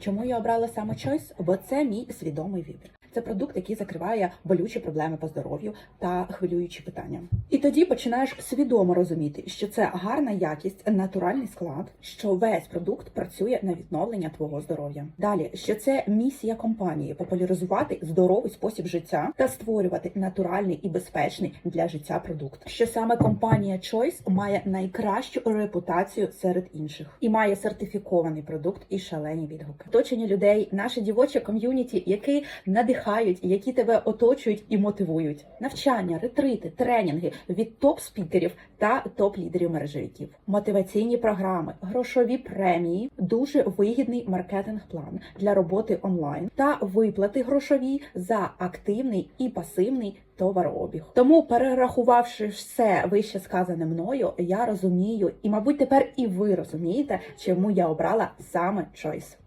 Чому я обрала саме Choice? Бо це мій свідомий вибір. Це продукт, який закриває болючі проблеми по здоров'ю та хвилюючі питання. І тоді починаєш свідомо розуміти, що це гарна якість, натуральний склад, що весь продукт працює на відновлення твого здоров'я. Далі, що це місія компанії популяризувати здоровий спосіб життя та створювати натуральний і безпечний для життя продукт. Що саме компанія Choice має найкращу репутацію серед інших і має сертифікований продукт і шалені відгуки. Оточення людей, наше дівоче ком'юніті, які надихають, які тебе оточують і мотивують. Навчання, ретрити, тренінги від топ-спікерів та топ-лідерів мережевиків, мотиваційні програми, грошові премії, дуже вигідний маркетинг-план для роботи онлайн та виплати грошові за активний і пасивний товарообіг. Тому, перерахувавши все вище сказане мною, я розумію, і, мабуть, тепер і ви розумієте, чому я обрала саме Choice.